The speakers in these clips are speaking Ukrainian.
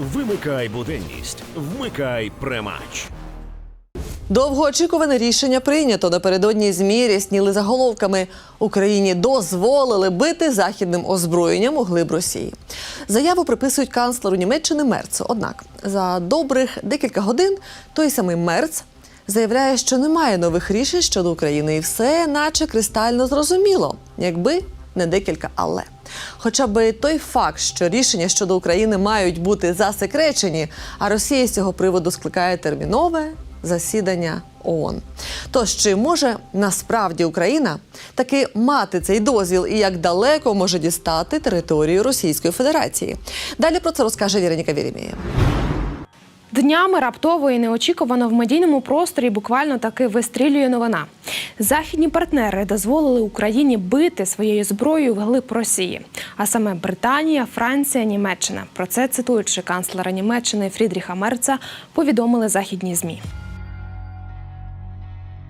Вимикай буденність, вмикай премач. Довгоочікуване рішення прийнято. Напередодні змі рясніли заголовками. Україні дозволили бити західним озброєнням у глиб Росії. Заяву приписують канцлеру Німеччини Мерцу. Однак за добрих декілька годин той самий Мерц заявляє, що немає нових рішень щодо України, і все, наче кристально зрозуміло, якби не декілька але. Хоча би той факт, що рішення щодо України мають бути засекречені, а Росія з цього приводу скликає термінове засідання ООН. Тож чи може насправді Україна таки мати цей дозвіл і як далеко може дістати територію Російської Федерації? Далі про це розкаже Віроніка Вірімія. Днями раптово і неочікувано в медійному просторі буквально таки вистрілює новина. Західні партнери дозволили Україні бити своєю зброєю вглиб Росії, а саме Британія, Франція, Німеччина. Про це цитуючи канцлера Німеччини Фрідріха Мерца, повідомили західні змі.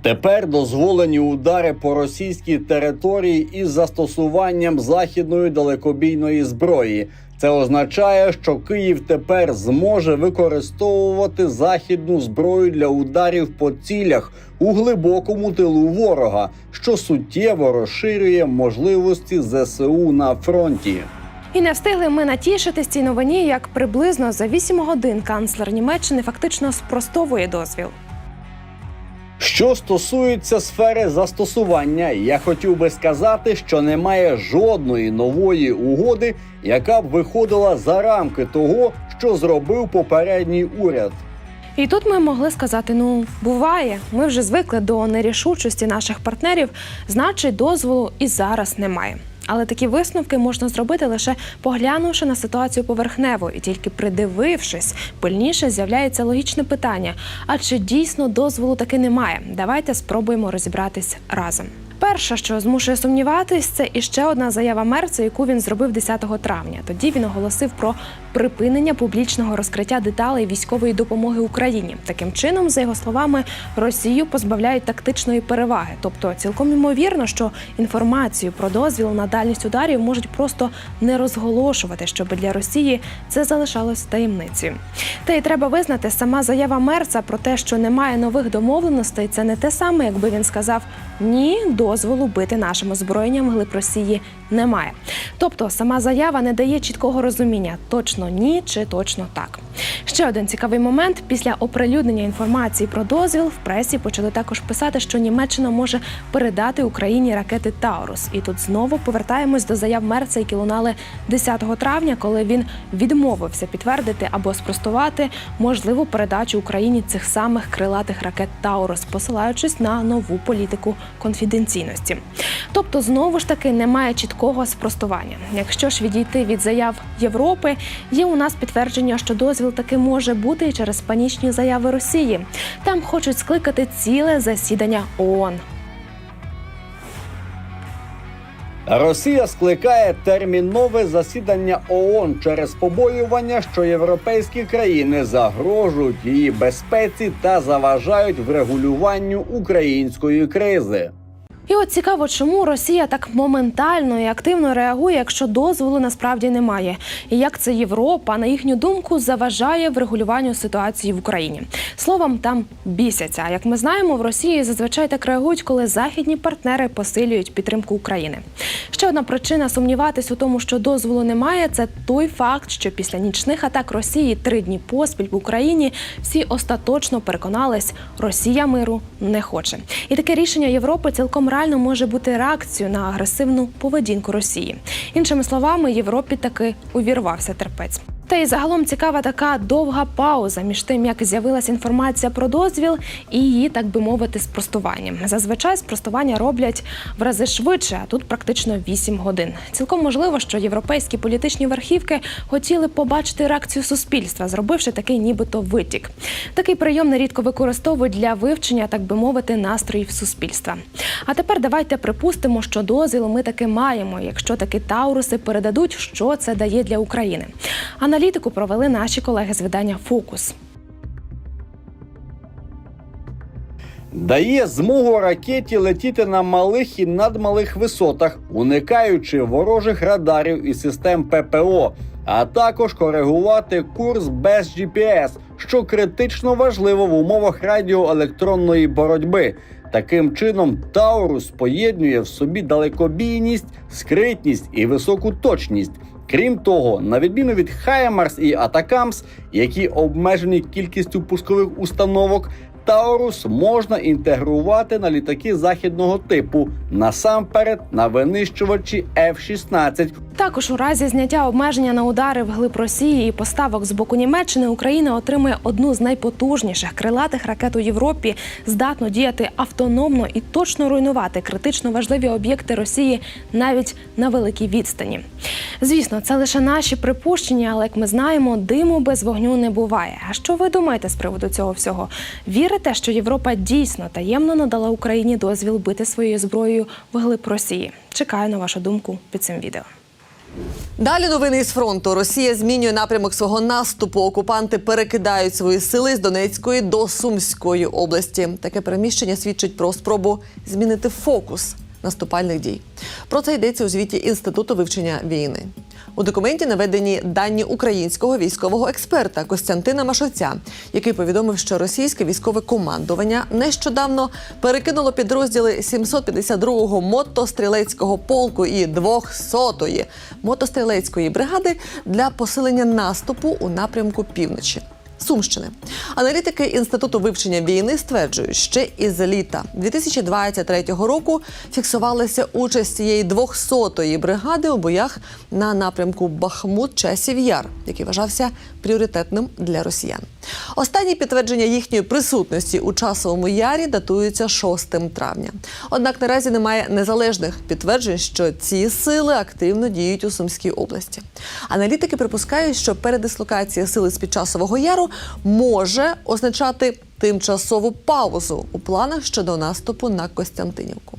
Тепер дозволені удари по російській території із застосуванням західної далекобійної зброї. Це означає, що Київ тепер зможе використовувати західну зброю для ударів по цілях у глибокому тилу ворога, що суттєво розширює можливості ЗСУ на фронті. І не встигли ми натішитись цій новині, як приблизно за 8 годин канцлер Німеччини фактично спростовує дозвіл. Що стосується сфери застосування, я хотів би сказати, що немає жодної нової угоди, яка б виходила за рамки того, що зробив попередній уряд. І тут ми могли сказати: ну буває, ми вже звикли до нерішучості наших партнерів, значить, дозволу і зараз немає. Але такі висновки можна зробити лише поглянувши на ситуацію поверхнево, і тільки придивившись, пильніше з'являється логічне питання: а чи дійсно дозволу таки немає? Давайте спробуємо розібратись разом. Перше, що змушує сумніватись, це іще одна заява Мерца, яку він зробив 10 травня. Тоді він оголосив про припинення публічного розкриття деталей військової допомоги Україні. Таким чином, за його словами, Росію позбавляють тактичної переваги. Тобто, цілком ймовірно, що інформацію про дозвіл на дальність ударів можуть просто не розголошувати, щоб для Росії це залишалось таємницею. Та й треба визнати, сама заява Мерца про те, що немає нових домовленостей, це не те саме, якби він сказав ні, дозволу бити нашим озброєнням глиб Росії немає. Тобто сама заява не дає чіткого розуміння, точно ні чи точно так. Ще один цікавий момент: після оприлюднення інформації про дозвіл в пресі почали також писати, що Німеччина може передати Україні ракети Таурус. І тут знову повертаємось до заяв Мерца, які лунали 10 травня, коли він відмовився підтвердити або спростувати можливу передачу Україні цих самих крилатих ракет Таурус, посилаючись на нову політику конфіденційності. Тобто, знову ж таки немає чіткого спростування. Якщо ж відійти від заяв Європи, є у нас підтвердження, що дозвіл таки може бути і через панічні заяви Росії. Там хочуть скликати ціле засідання ООН. Росія скликає термінове засідання ООН через побоювання, що європейські країни загрожують її безпеці та заважають врегулюванню української кризи. І от цікаво, чому Росія так моментально і активно реагує, якщо дозволу насправді немає, і як це Європа, на їхню думку, заважає врегулюванню ситуації в Україні. Словом, там бісяться. Як ми знаємо, в Росії зазвичай так реагують, коли західні партнери посилюють підтримку України. Ще одна причина сумніватись у тому, що дозволу немає, це той факт, що після нічних атак Росії три дні поспіль в Україні всі остаточно переконались, Росія миру не хоче. І таке рішення Європи цілком реально може бути реакцією на агресивну поведінку Росії. Іншими словами, Європі таки увірвався терпець. Та й загалом цікава така довга пауза між тим, як з'явилася інформація про дозвіл і її, так би мовити, спростуванням. Зазвичай спростування роблять в рази швидше, а тут практично 8 годин. Цілком можливо, що європейські політичні верхівки хотіли побачити реакцію суспільства, зробивши такий нібито витік. Такий прийом нерідко використовують для вивчення, так би мовити, настроїв суспільства. А тепер давайте припустимо, що дозвіл ми таки маємо. Якщо таки Тауруси передадуть, що це дає для України. Аналітику провели наші колеги з видання Фокус. Дає змогу ракеті летіти на малих і надмалих висотах, уникаючи ворожих радарів і систем ППО, а також коригувати курс без GPS, що критично важливо в умовах радіоелектронної боротьби. Таким чином, Таурус поєднує в собі далекобійність, скритність і високу точність. Крім того, на відміну від Хаймарс і Атакамс, які обмежені кількістю пускових установок, Таурус можна інтегрувати на літаки західного типу, насамперед на винищувачі F-16. Також у разі зняття обмеження на удари вглиб Росії і поставок з боку Німеччини Україна отримує одну з найпотужніших крилатих ракет у Європі, здатну діяти автономно і точно руйнувати критично важливі об'єкти Росії навіть на великій відстані. Звісно, це лише наші припущення, але як ми знаємо, диму без вогню не буває. А що ви думаєте з приводу цього всього? Вірите, що Європа дійсно таємно надала Україні дозвіл бити своєю зброєю вглиб Росії? Чекаю на вашу думку під цим відео. Далі новини із фронту. Росія змінює напрямок свого наступу. Окупанти перекидають свої сили з Донецької до Сумської області. Таке переміщення свідчить про спробу змінити фокус наступальних дій. Про це йдеться у звіті Інституту вивчення війни. У документі наведені дані українського військового експерта Костянтина Машовця, який повідомив, що російське військове командування нещодавно перекинуло підрозділи 752-го мотострілецького полку і 200-ї мотострілецької бригади для посилення наступу у напрямку півночі. Сумщини. Аналітики Інституту вивчення війни стверджують, ще із літа 2023 року фіксувалася участь цієї 200-ї бригади у боях на напрямку Бахмут часів Яр, який вважався пріоритетним для росіян. Останні підтвердження їхньої присутності у часовому ярі датуються 6 травня. Однак наразі немає незалежних підтверджень, що ці сили активно діють у Сумській області. Аналітики припускають, що передислокація сили з під часового яру може означати тимчасову паузу у планах щодо наступу на Костянтинівку.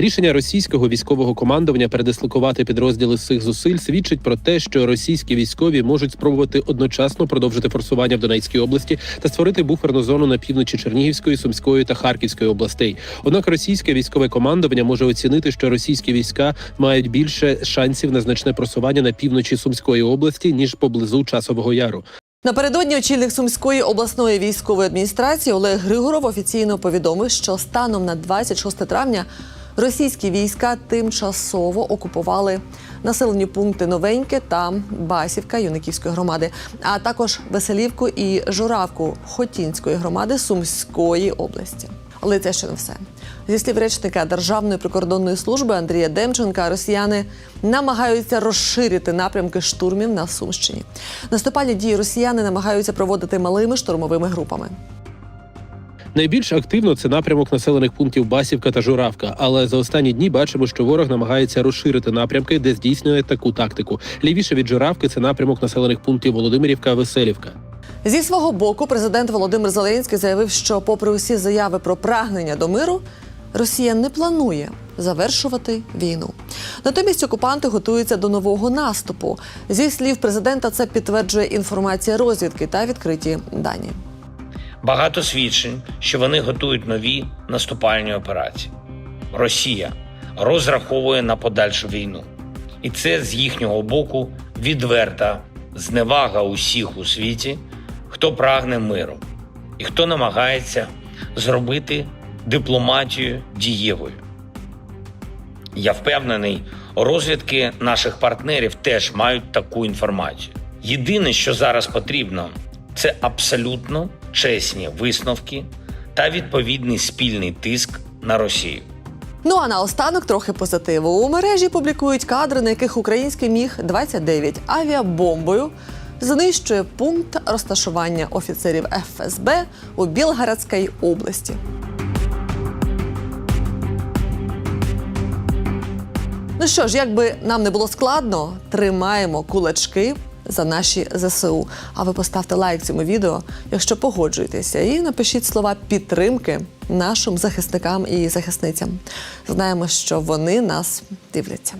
Рішення російського військового командування передислокувати підрозділи з цих зусиль свідчить про те, що російські військові можуть спробувати одночасно продовжити форсування в Донецькій області та створити буферну зону на півночі Чернігівської, Сумської та Харківської областей. Однак російське військове командування може оцінити, що російські війська мають більше шансів на значне просування на півночі Сумської області ніж поблизу часового яру. Напередодні очільник Сумської обласної військової адміністрації Олег Григоров офіційно повідомив, що станом на 26 травня російські війська тимчасово окупували населені пункти Новеньке та Басівка Юниківської громади, а також Веселівку і Журавку Хотінської громади Сумської області. Але це ще не все. Зі слів речника Державної прикордонної служби Андрія Демченка, росіяни намагаються розширити напрямки штурмів на Сумщині. Наступальні дії росіяни намагаються проводити малими штурмовими групами. Найбільш активно це напрямок населених пунктів Басівка та Журавка. Але за останні дні бачимо, що ворог намагається розширити напрямки, де здійснює таку тактику. Лівіше від Журавки це напрямок населених пунктів Володимирівка, Веселівка. Зі свого боку, президент Володимир Зеленський заявив, що, попри усі заяви про прагнення до миру, Росія не планує завершувати війну. Натомість окупанти готуються до нового наступу. Зі слів президента, це підтверджує інформація розвідки та відкриті дані. Багато свідчень, що вони готують нові наступальні операції. Росія розраховує на подальшу війну, і це з їхнього боку відверта зневага усіх у світі, хто прагне миру і хто намагається зробити дипломатію дієвою. Я впевнений, розвідки наших партнерів теж мають таку інформацію. Єдине, що зараз потрібно, це абсолютно чесні висновки та відповідний спільний тиск на Росію. Ну а наостанок трохи позитиву. У мережі публікують кадри, на яких український міг 29 авіабомбою знищує пункт розташування офіцерів ФСБ у Білгородській області. Ну що ж, якби нам не було складно, тримаємо кулачки за наші ЗСУ. А ви поставте лайк цьому відео, якщо погоджуєтеся, і напишіть слова підтримки нашим захисникам і захисницям. Знаємо, що вони нас дивляться.